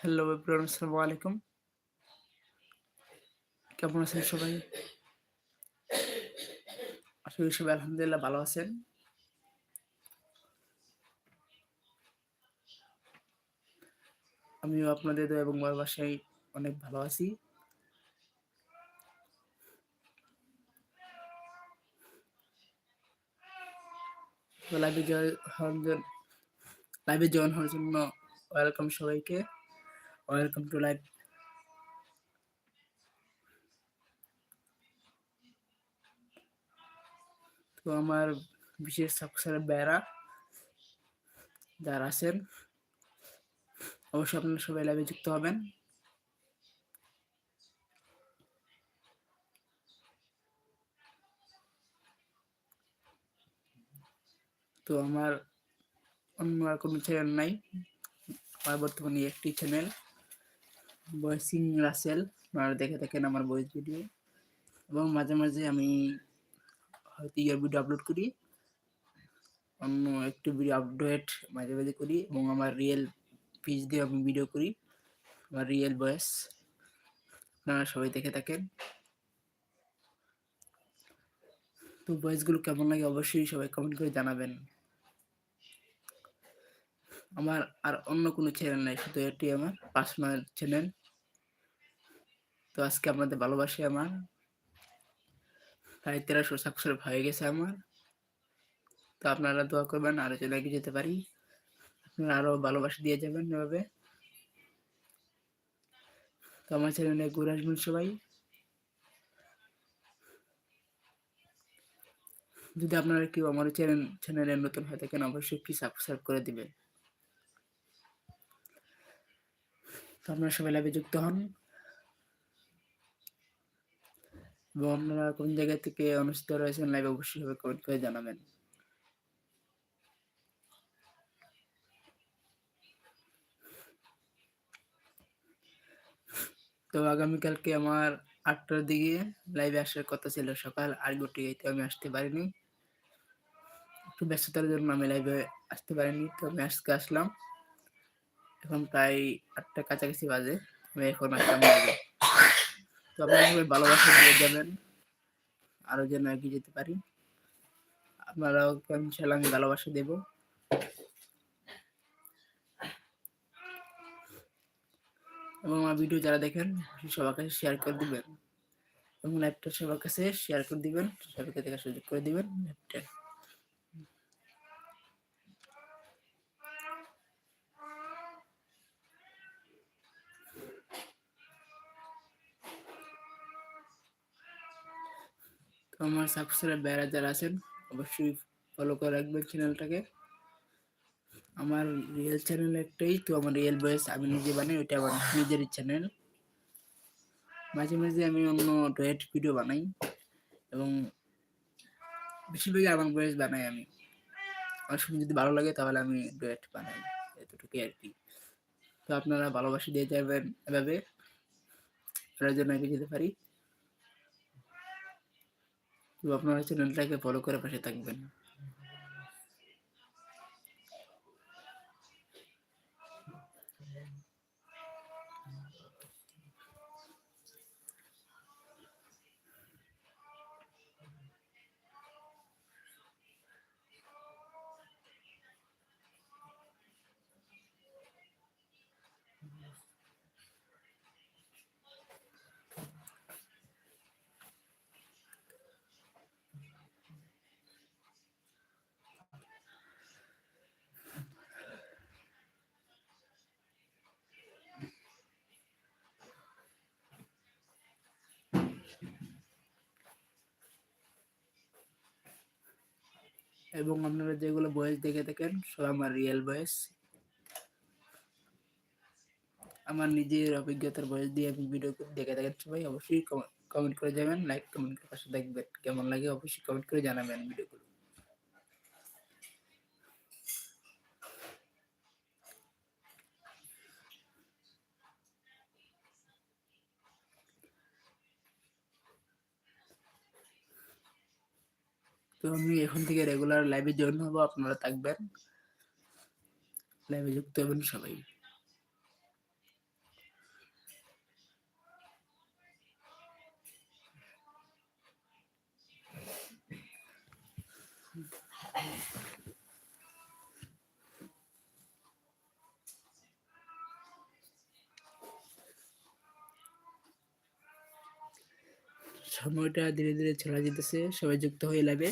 Hello everyone আসসালামু আলাইকুম কেমন আছেন সবাই? আশা করি সবাই আলহামদুলিল্লাহ ভালো আছেন। আমিও আপনাদের দয়া এবং ভালোবাসায় অনেক ভালো আছি। লাইভে লাইভে জয়েন হওয়ার জন্য ওয়েলকাম সবাইকে। ওয়েলকাম টু লাইভ তো আমার বিশেষ সাকসের বেড়া যারা আছেন, অবশ্যই আপনারা সবাই লাইভে যুক্ত হবেন। তো আমার অন্য আর কোনো চ্যানেল নাই, আমার বর্তমানে একটি চ্যানেল ভয়েসিং রাসেল, আপনারা দেখে থাকেন আমার ভয়েস ভিডিও এবং মাঝে মাঝে আমি হয়তো ইয়ার ভিডিও আপলোড করি, অন্য একটি ভিডিও আপডেট মাঝে মাঝে করি এবং আমার রিয়েল পিচ দিয়ে আমি ভিডিও করি, আমার রিয়েল ভয়েস আপনারা সবাই দেখে থাকেন। তো ভয়েসগুলো কেমন লাগে অবশ্যই সবাই কমেন্ট করে জানাবেন। আমার আর অন্য কোনো চ্যানেল নাই, শুধু এটি আমার পার্সোনাল চ্যানেল তো আজকে আপনাদের ভালোবাসি আমার। প্রায় তেরোশো সাবস্ক্রাইব হয়ে গেছে আমার। তো আপনারা দোয়া করবেন, আরও যেন এগিয়ে যেতে পারি। আপনারা আরও ভালোবাসা দিয়ে যাবেন এভাবে। তো আমার চ্যানেলে ঘুরে আসবেন সবাই। যদি আপনারা কেউ আমার চ্যানেল, চ্যানেলে নতুন হয়ে থাকেন, অবশ্যই একটি সাবস্ক্রাইব করে দিবেন। তো আপনারা সবাই লাভে যুক্ত হন। এবং আপনারা কোন জায়গা থেকে অনুষ্ঠিত রয়েছেন লাইভ অবশ্যই হবে কমেন্ট করে জানাবেন। তো আগামীকালকে আমার আটটার দিকে লাইভে আসার কথা ছিল সকাল আর গোটি আমি আসতে পারিনি। একটু ব্যস্ততার জন্য আমি লাইভে আসতে পারিনি, তো আমি আজকে আসলাম। এখন প্রায় আটটা কাছাকাছি বাজে, আমি এখন আসলাম তো আপনারা ভালোবাসা দিয়ে যাবেন। আরও যেন এগিয়ে যেতে পারি। আপনারাও ইনশাল্লাহ আমি ভালোবাসা দেবো। এবং আমার ভিডিও যারা দেখেন সবার কাছে শেয়ার করে দিবেন। এবং লাইভটা সবার কাছে শেয়ার করে দিবেন, সবাইকে দেখার সুযোগ করে দিবেন। লাইভটা তো আমার সাবস্ক্রাইব বেড়া যারা আছেন, অবশ্যই ফলো করে রাখবেন চ্যানেলটাকে আমার রিয়েল চ্যানেল একটাই, তো আমার রিয়েল ভয়েস আমি নিজে বানাই, ওইটা আমার নিজেরই চ্যানেল মাঝে মাঝে আমি অন্য ডয়েট ভিডিও বানাই এবং বেশিরভাগই আমার ভয়েস বানাই আমি। আমার সময় যদি ভালো লাগে তাহলে আমি ডয়েট বানাই, এতটুকুই আর কি। তো আপনারা ভালোবাসা দিয়ে যাবেন এভাবে এটার জন্য এগিয়ে যেতে পারি। আপনারা চ্যানেলটাকে ফলো করে পাশে থাকবেন। এবং আপনারা যেগুলো বয়স দেখে থাকেন, সব আমার রিয়েল বয়স। আমার নিজের অভিজ্ঞতার বয়স দিয়ে আমি ভিডিও দেখে থাকেন সবাই, অবশ্যই কমেন্ট করে যাবেন লাইক কমেন্ট করে পাশে দেখবেন। কেমন লাগে অবশ্যই কমেন্ট করে জানাবেন ভিডিওগুলো তো আমি এখন থেকে রেগুলার লাইভে জয়েন হব আপনারা থাকবেন। লাইভে যুক্ত হবেন সবাই। সময়টা ধীরে ধীরে ছড়া যেতেছে সবাই যুক্ত হয়ে যাবে।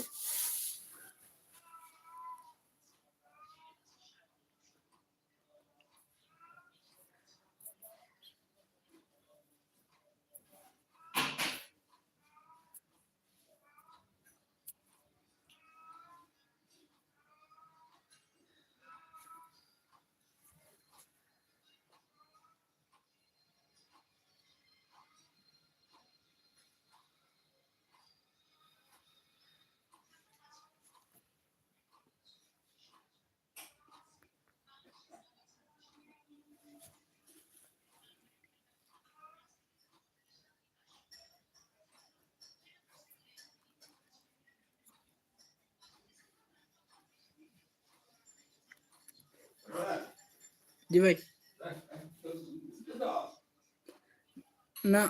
জি ভাই। না